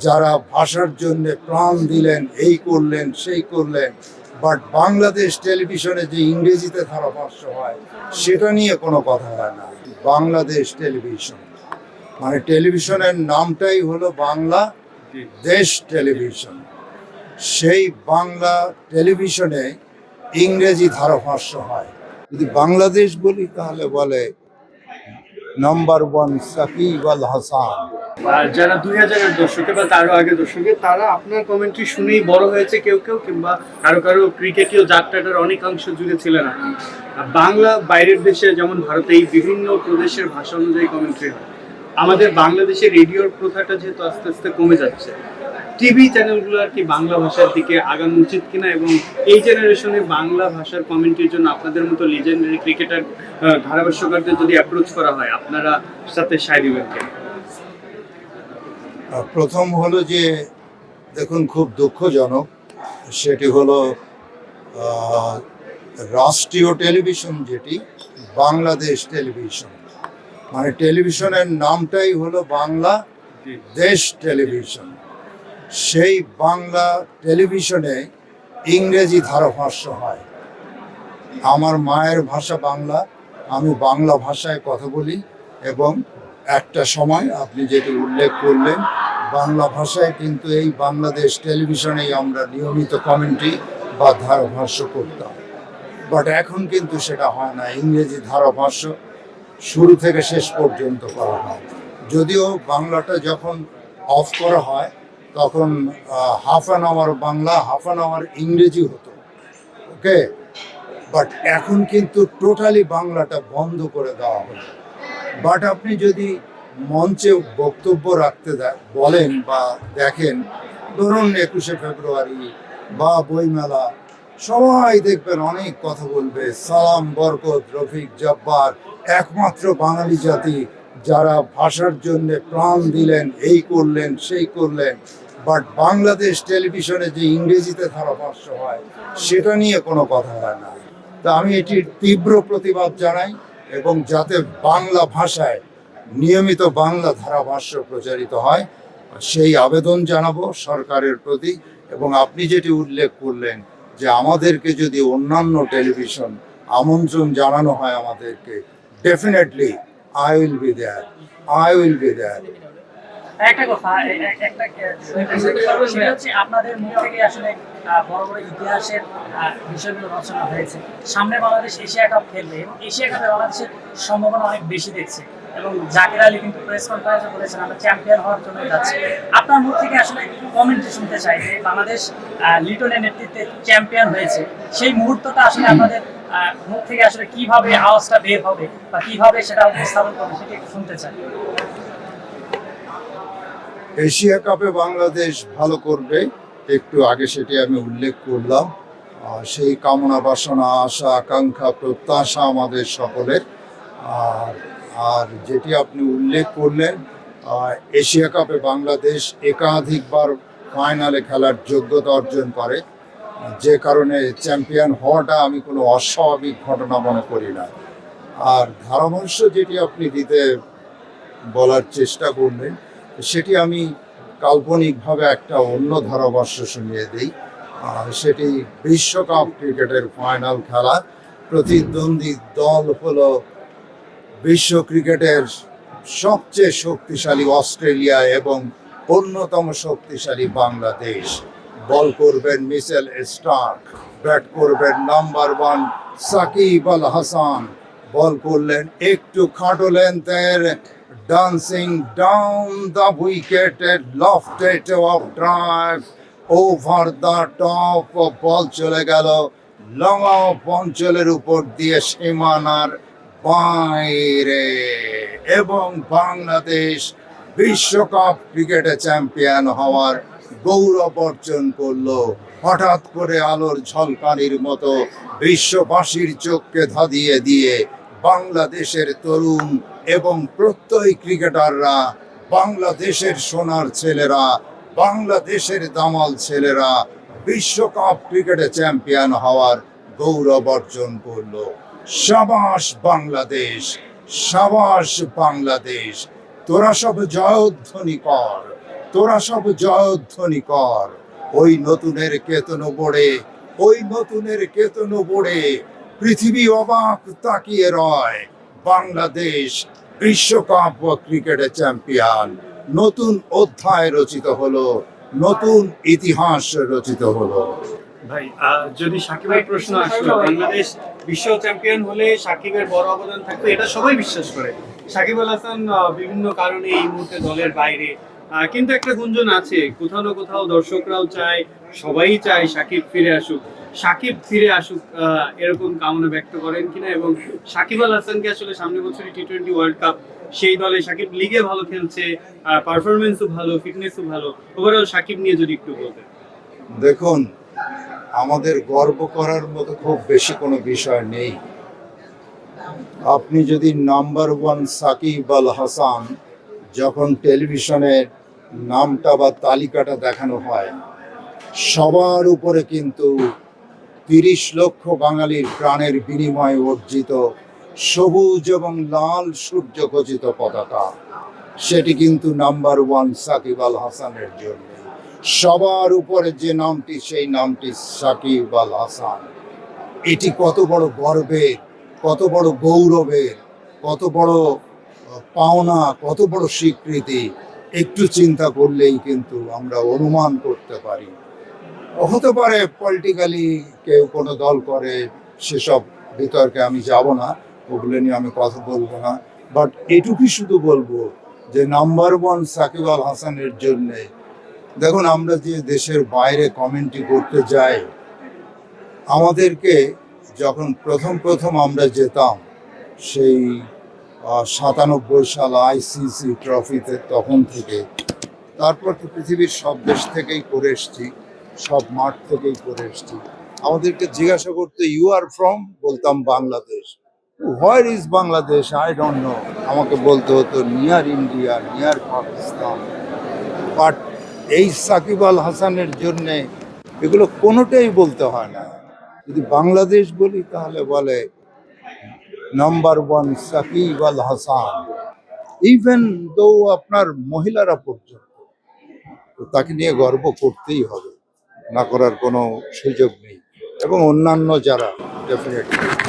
যারা ভাষার জন্য প্রাণ দিলেন, এই করলেন, সেই করলেন বাট বাংলাদেশ টেলিভিশনে যে ইংরেজিতে ধারাভাষ্য হয়, সেটা নিয়ে কোনো কথা হয় না। বাংলাদেশ টেলিভিশন মানে টেলিভিশনের নামটাই হলো বাংলা দেশ টেলিভিশন সেই বাংলা টেলিভিশনে ইংরেজি ধারাভাষ্য হয়। যদি বাংলাদেশ বলি, তাহলে বলে নাম্বার ওয়ান সাকিব আল হাসান। আর যারা দুই হাজারের দশকে বা তারও আগে দশকে তারা আপনার কমেন্ট্রি শুনেই বড় হয়েছে কেউ কেউ, কিংবা কারও কারও ক্রিকেটীয় যাত্রাটার অনেকাংশ জুড়ে ছিলেন আপনি। বাংলা বাইরের দেশে যেমন ভারতে এই বিভিন্ন প্রদেশের ভাষা অনুযায়ী কমেন্ট্রি হয়। আমাদের বাংলাদেশের রেডিওর প্রথাটা যেহেতু আস্তে আস্তে কমে যাচ্ছে টিভি চ্যানেলগুলো আর কি বাংলা ভাষার দিকে আগানো উচিত কিনা এবং এই জেনারেশনে বাংলা ভাষার কমেন্ট্রির জন্য আপনাদের মতো লিজেন্ডারি ক্রিকেটার ধারাভাষ্যকারদের যদি অ্যাপ্রোচ করা হয়, আপনারা সাথে সায় দিবেন কেন? প্রথম হলো যে, দেখুন, খুব দুঃখজনক, সেটি হলো রাষ্ট্রীয় টেলিভিশন যেটি, বাংলাদেশ টেলিভিশন। মানে টেলিভিশনের নামটাই হলো বাংলা দেশ টেলিভিশন। সেই বাংলা টেলিভিশনে ইংরেজি ধারাভাষ্য হয়। আমার মায়ের ভাষা বাংলা, আমি বাংলা ভাষায় কথা বলি এবং একটা সময় আপনি যেটি উল্লেখ করলেন বাংলা ভাষায়, কিন্তু এই বাংলাদেশ টেলিভিশনেই আমরা নিয়মিত কমেন্ট্রি বা ধারাভাষ্য করতাম। বাট এখন কিন্তু সেটা হয় না, ইংরেজি ধারাভাষ্য শুরু থেকে শেষ পর্যন্ত করা হয়। যদিও বাংলাটা যখন অফ করা হয়, তখন half an hour Bangla half an hour ইংরেজি হতো। ওকে বাট এখন কিন্তু টোটালি বাংলাটা বন্ধ করে দেওয়া হলো। বাট আপনি যদি মঞ্চে বক্তব্য রাখতে বলেন বা দেখেন, ধরুন একুশে ফেব্রুয়ারি বা বইমেলা, সবাই দেখবেন অনেক কথা বলবে। সালাম, বরকত, রফিক, জব্বার, একমাত্র বাঙালি জাতি, যারা ভাষার জন্য প্রাণ দিলেন, এই করলেন, সেই করলেন। বাট বাংলাদেশ টেলিভিশনে যে ইংরেজিতে ধারাভাষ্য হয়, সেটা নিয়ে কোনো কথা হয় না। তা আমি এটির তীব্র প্রতিবাদ জানাই এবং যাতে বাংলা ভাষায় নিয়মিত বাংলা ধারাভাষ্য প্রচারিত হয়, সেই আবেদন জানাব সরকারের প্রতি এবং আপনি যেটি উল্লেখ করলেন যে আমাদেরকে যদি অন্যান্য টেলিভিশন আমন্ত্রণ জানানো হয় আমাদেরকে definitely I will be there I will be there আপনাদের মুখ থেকে আসলে বড় বড় ইতিহাসের বিষয়গুলো রচনা হয়েছে। সামনে বাংলাদেশ এশিয়া কাপ খেলবে। এবং এশিয়া কাপে বাংলাদেশের সম্ভাবনা অনেক বেশি দেখছে। এবং কিন্তু বলেছেন, আমরা চ্যাম্পিয়ন হওয়ার জন্য যাচ্ছি। আপনার মুখ থেকে আসলে কমেন্টরি শুনতে চাই যে বাংলাদেশ লিটনের নেতৃত্বে চ্যাম্পিয়ন হয়েছে। সেই মুহূর্তটা আসলে আপনাদের মুখ থেকে আসলে কীভাবে আওয়াজটা বের হবে বা কীভাবে সেটা উপস্থাপন করবে সেটা শুনতে চাই। এশিয়া কাপে বাংলাদেশ ভালো করবে, একটু আগে সেটি আমি উল্লেখ করলাম। সেই কামনা বাসনা, আশা, আকাঙ্ক্ষা, প্রত্যাশা আমাদের সকলের। আর আর যেটি আপনি উল্লেখ করলেন এশিয়া কাপে বাংলাদেশ একাধিকবার ফাইনালে খেলার যোগ্যতা অর্জন করে। যে কারণে চ্যাম্পিয়ন হওয়াটা আমি কোনো অস্বাভাবিক ঘটনা মনে করি না। আর ধারাভাষ্য যেটি আপনি দিতে বলার চেষ্টা করলেন সেটি আমি কাল্পনিকভাবে একটা অন্য ধারাভাষ্য শুনিয়ে দিই। সেটি বিশ্বকাপ ক্রিকেটের ফাইনাল খেলা। প্রতিদ্বন্দ্বী দল হলো বিশ্ব ক্রিকেটের সবচেয়ে শক্তিশালী অস্ট্রেলিয়া এবং অন্যতম শক্তিশালী বাংলাদেশ। বল করবেন মিসেল স্টার্ক, ব্যাট করবেন number one Shakib Al Hasan. Bowl করলেন একটু খাটো লেন্থের dancing down the wicket lofted off drive over the top ball চলে গেল। লং অফ অঞ্চলের উপর দিয়ে সীমানার বাইরে। এবং বাংলাদেশ বিশ্বকাপ ক্রিকেটে চ্যাম্পিয়ন হওয়ার গৌরব অর্জন করল। হঠাৎ করে আলোর ঝলকানির মতো বিশ্ববাসীর চোখকে ধাঁধিয়ে দিয়ে বাংলাদেশের তরুণ এবং প্রত্যয়ী ক্রিকেটাররা, বাংলাদেশের সোনার ছেলেরা, বাংলাদেশের দামাল ছেলেরা বিশ্বকাপ ক্রিকেটে চ্যাম্পিয়ন হওয়ার গৌরব অর্জন করল। সাবাস বাংলাদেশ সাবাস বাংলাদেশ, তোরা সব জয়ধ্বনি কর, তোরা সব জয়ধ্বনি কর। ওই নতুনের কেতন বোড়ে, ওই নতুনের কেতন বোড়ে পৃথিবী অবাক তাকিয়ে রয়। বাংলাদেশ বিশ্বকাপ ক্রিকেটে চ্যাম্পিয়ন। নতুন অধ্যায় রচিত হলো, নতুন ইতিহাস রচিত হলো। ভাই যদি সাকিবের প্রশ্ন আসলো বাংলাদেশ বিশ্ব চ্যাম্পিয়ন হলে সাকিবের বড় অবদান থাকবে, এটা সবাই বিশ্বাস করে। সাকিব আল হাসান বিভিন্ন কারণে এই মুহূর্তে দলের বাইরে। কিন্তু একটা গুঞ্জন আছে, কোথাও না কোথাও দর্শকরাও চায়, সবাই চায় সাকিব ফিরে আসুক। সাকিব ফিরে আসুক এরকম কামনা ব্যক্ত করেন কিনা এবং সাকিব আল হাসানকে আসলে সামনে বছরই টি টোয়েন্টি ওয়ার্ল্ড কাপ সেই দলে সাকিব লিগে ভালো খেলছে পারফরমেন্সও ভালো ফিটনেসও ভালো। ওভারঅল সাকিব নিয়ে যদি একটু বলতেন। দেখুন, আমাদের গর্ব করার মতো খুব বেশি কোনো বিষয় নেই। আপনি যদি নাম্বার ওয়ান সাকিব আল হাসান যখন টেলিভিশনের নামটা বা তালিকাটা দেখানো হয়, সবার উপরে কিন্তু তিরিশ লক্ষ বাঙালির প্রাণের বিনিময়ে অর্জিত সবুজ এবং লাল সূর্য খচিত পতাকা। সেটি কিন্তু নাম্বার ওয়ান সাকিব আল হাসানের জন্য। সবার উপরে যে নামটি, সেই নামটি সাকিব আল হাসান। এটি কত বড় গর্বের, কত বড় গৌরবের, কত বড় পাওনা, কত বড় স্বীকৃতি, একটু চিন্তা করলেই কিন্তু আমরা অনুমান করতে পারি। হতে পারে পলিটিক্যালি কেউ কোনো দল করে, সেসব বিতর্কে আমি যাব না, ওগুলো নিয়ে আমি কথা বলব না। বাট এটুকুই শুধু বলব যে নাম্বার ওয়ান সাকিব আল হাসানের জন্যে, দেখুন আমরা যে দেশের বাইরে কমেন্ট্রি করতে যাই, আমাদেরকে যখন প্রথম প্রথম আমরা যেতাম, সেই সাতানব্বই সাল আইসিসি ট্রফিতে তখন থেকে, তারপর তো পৃথিবীর সব দেশ থেকেই করে এসছি। সব মাঠ থেকেই করে এসছি। আমাদেরকে জিজ্ঞাসা করতে ইউ আর ফ্রম বলতাম, Bangladesh. Where is Bangladesh I don't know আমাকে বলতে হতো near India near Pakistan but এই সাকিব আল হাসানের জন্যে এগুলো কোনোটাই বলতে হয় না। যদি বাংলাদেশ বলি, তাহলে বলে number one Shakib Al Hasan. Even though আপনার মহিলারা পর্যন্ত তাকে নিয়ে গর্ব করতেই হবে। না করার কোনো সুযোগ নেই। এবং অন্যান্য যারা ডেফিনেটলি